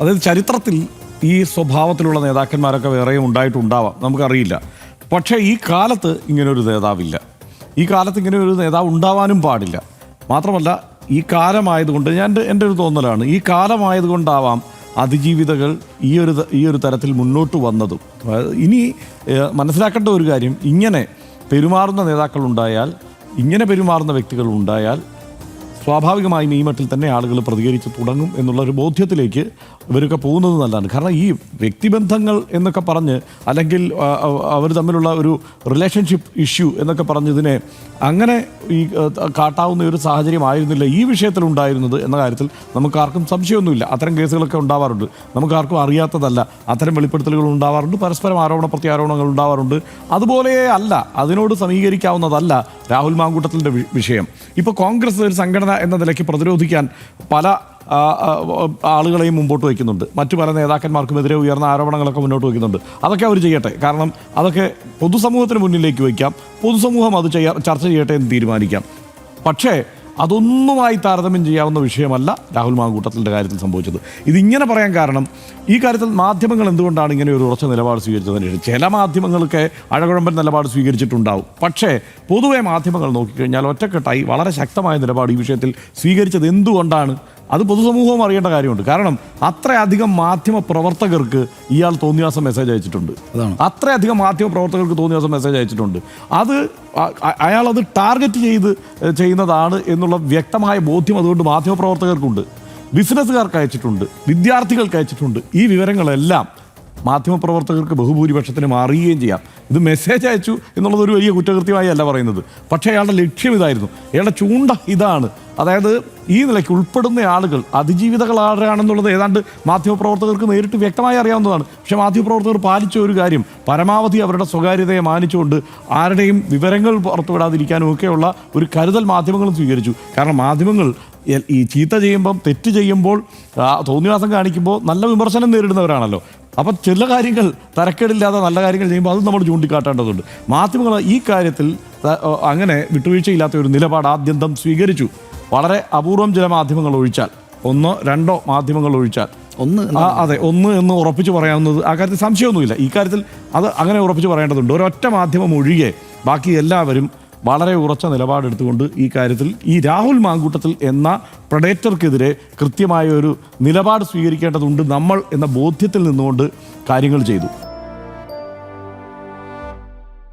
അതായത് ചരിത്രത്തിൽ ഈ സ്വഭാവത്തിലുള്ള നേതാക്കന്മാരൊക്കെ വേറെയും ഉണ്ടായിട്ടുണ്ടാവാം. നമുക്കറിയില്ല. പക്ഷേ ഈ കാലത്ത് ഇങ്ങനൊരു നേതാവില്ല. ഈ കാലത്ത് ഇങ്ങനെ ഒരു നേതാവ് ഉണ്ടാവാനും പാടില്ല. മാത്രമല്ല ഈ കാലമായതുകൊണ്ട് ഞാൻ എന്റെ- ഒരു തോന്നലാണ് ഈ കാലമായതുകൊണ്ടാവാം അതിജീവിതകൾ ഈ ഒരു ഈ ഒരു തരത്തിൽ മുന്നോട്ട് വന്നതും. ഇനി മനസ്സിലാക്കേണ്ട ഒരു കാര്യം ഇങ്ങനെ പെരുമാറുന്ന നേതാക്കൾ ഉണ്ടായാൽ ഇങ്ങനെ പെരുമാറുന്ന വ്യക്തികൾ ഉണ്ടായാൽ സ്വാഭാവികമായും ഈ മട്ടിൽ തന്നെ ആളുകൾ പ്രതികരിച്ച് തുടങ്ങും എന്നുള്ള ഒരു ബോധ്യത്തിലേക്ക് ഇവരൊക്കെ പോകുന്നത് നല്ലതാണ്. കാരണം ഈ വ്യക്തിബന്ധങ്ങൾ എന്നൊക്കെ പറഞ്ഞ് അല്ലെങ്കിൽ അവർ തമ്മിലുള്ള ഒരു റിലേഷൻഷിപ്പ് ഇഷ്യൂ എന്നൊക്കെ പറഞ്ഞതിനെ അങ്ങനെ ഈ കാട്ടാവുന്ന ഒരു സാഹചര്യം ആയിരുന്നില്ല ഈ വിഷയത്തിൽ ഉണ്ടായിരുന്നത് എന്ന കാര്യത്തിൽ നമുക്കാർക്കും സംശയമൊന്നുമില്ല. അത്തരം കേസുകളൊക്കെ ഉണ്ടാവാറുണ്ട്. നമുക്കാർക്കും അറിയാത്തതല്ല. അത്തരം വെളിപ്പെടുത്തലുകൾ ഉണ്ടാവാറുണ്ട്. പരസ്പരം ആരോപണ പ്രത്യാരോപണങ്ങൾ ഉണ്ടാവാറുണ്ട്. അതുപോലെ അല്ല അതിനോട് സമീകരിക്കാവുന്നതല്ല രാഹുൽ മാങ്കൂട്ടത്തിന്റെ വിഷയം. ഇപ്പോൾ കോൺഗ്രസ് ഒരു സംഘടന എന്ന നിലയ്ക്ക് പ്രതിരോധിക്കാൻ പല ആളുകളെയും മുമ്പോട്ട് വയ്ക്കുന്നുണ്ട്. മറ്റു പല നേതാക്കന്മാർക്കുമെതിരെ ഉയർന്ന ആരോപണങ്ങളൊക്കെ മുന്നോട്ട് വയ്ക്കുന്നുണ്ട്. അതൊക്കെ അവർ ചെയ്യട്ടെ. കാരണം അതൊക്കെ പൊതുസമൂഹത്തിന് മുന്നിലേക്ക് വയ്ക്കാം. പൊതുസമൂഹം അത് ചെയ്യാ ചർച്ച ചെയ്യട്ടെ എന്ന് തീരുമാനിക്കാം. പക്ഷേ അതൊന്നുമായി താരതമ്യം ചെയ്യാവുന്ന വിഷയമല്ല രാഹുൽ മാങ്കൂട്ടത്തിന്റെ കാര്യത്തിൽ സംഭവിച്ചത്. ഇതിങ്ങനെ പറയാൻ കാരണം ഈ കാര്യത്തിൽ മാധ്യമങ്ങൾ എന്തുകൊണ്ടാണ് ഇങ്ങനെ ഒരു ഉറച്ച നിലപാട് സ്വീകരിച്ചതിന് ചില മാധ്യമങ്ങൾക്ക് അഴകുഴമ്പൻ നിലപാട് സ്വീകരിച്ചിട്ടുണ്ടാവും. പക്ഷേ പൊതുവെ മാധ്യമങ്ങൾ നോക്കിക്കഴിഞ്ഞാൽ ഒറ്റക്കെട്ടായി വളരെ ശക്തമായ നിലപാട് ഈ വിഷയത്തിൽ സ്വീകരിച്ചത് എന്തുകൊണ്ടാണ്? അത് പൊതുസമൂഹവും അറിയേണ്ട കാര്യമുണ്ട്. കാരണം അത്രയധികം മാധ്യമ പ്രവർത്തകർക്ക് ഇയാൾ തോന്നിയാസം മെസ്സേജ് അയച്ചിട്ടുണ്ട്. അതാണ്. അത്രയധികം മാധ്യമ പ്രവർത്തകർക്ക് തോന്നിയാസം മെസ്സേജ് അയച്ചിട്ടുണ്ട്. അത് അയാൾ അത് ടാർഗറ്റ് ചെയ്ത് ചെയ്യുന്നതാണ് എന്നുള്ള വ്യക്തമായ ബോധ്യം അതുകൊണ്ട് മാധ്യമ പ്രവർത്തകർക്കുണ്ട്. ബിസിനസ്സുകാർക്ക് അയച്ചിട്ടുണ്ട് വിദ്യാർത്ഥികൾക്ക് അയച്ചിട്ടുണ്ട്. ഈ വിവരങ്ങളെല്ലാം മാധ്യമപ്രവർത്തകർക്ക് ബഹുഭൂരിപക്ഷത്തിന് മാറുകയും ചെയ്യാം. ഇത് മെസ്സേജ് അയച്ചു എന്നുള്ളത് ഒരു വലിയ കുറ്റകൃത്യമായി അല്ല പറയുന്നത്. പക്ഷേ അയാളുടെ ലക്ഷ്യം ഇതായിരുന്നു. അയാളുടെ ചൂണ്ട ഇതാണ്. അതായത് ഈ നിലയ്ക്ക് ഉൾപ്പെടുന്ന ആളുകൾ അതിജീവിതകൾ ആരാണെന്നുള്ളത് ഏതാണ്ട് മാധ്യമപ്രവർത്തകർക്ക് നേരിട്ട് വ്യക്തമായി അറിയാവുന്നതാണ്. പക്ഷേ മാധ്യമപ്രവർത്തകർ പാലിച്ച ഒരു കാര്യം പരമാവധി അവരുടെ സ്വകാര്യതയെ മാനിച്ചുകൊണ്ട് ആരുടെയും വിവരങ്ങൾ പുറത്തുവിടാതിരിക്കാനും ഒക്കെയുള്ള ഒരു കരുതൽ മാധ്യമങ്ങളും സ്വീകരിച്ചു. കാരണം മാധ്യമങ്ങൾ ഈ ചീത്ത ചെയ്യുമ്പം തെറ്റ് ചെയ്യുമ്പോൾ തോന്നിവാസം കാണിക്കുമ്പോൾ നല്ല വിമർശനം നേരിടുന്നവരാണല്ലോ. അപ്പം ചില കാര്യങ്ങൾ തരക്കേടില്ലാതെ നല്ല കാര്യങ്ങൾ ചെയ്യുമ്പോൾ അത് നമ്മൾ ചൂണ്ടിക്കാട്ടേണ്ടതുണ്ട്. മാധ്യമങ്ങൾ ഈ കാര്യത്തിൽ അങ്ങനെ വിട്ടുവീഴ്ചയില്ലാത്ത ഒരു നിലപാട് ആദ്യന്തം സ്വീകരിച്ചു. വളരെ അപൂർവം ചില മാധ്യമങ്ങൾ ഒഴിച്ചാൽ. ഒന്നോ രണ്ടോ മാധ്യമങ്ങൾ ഒഴിച്ചാൽ. ഒന്ന് അതെ ഒന്ന് എന്ന് ഉറപ്പിച്ച് പറയാവുന്നത് ആ കാര്യത്തിൽ സംശയമൊന്നുമില്ല. ഈ കാര്യത്തിൽ അത് അങ്ങനെ ഉറപ്പിച്ച് പറയേണ്ടതുണ്ട്. ഒരൊറ്റ മാധ്യമം ഒഴികെ ബാക്കി എല്ലാവരും വളരെ ഉറച്ച നിലപാടെടുത്തുകൊണ്ട് ഈ കാര്യത്തിൽ ഈ രാഹുൽ മാങ്കൂട്ടത്തിൽ എന്ന പ്രഡേറ്റർക്കെതിരെ കൃത്യമായ ഒരു നിലപാട് സ്വീകരിക്കേണ്ടതുണ്ട് നമ്മൾ എന്ന ബോധ്യത്തിൽ നിന്നുകൊണ്ട് കാര്യങ്ങൾ ചെയ്തു.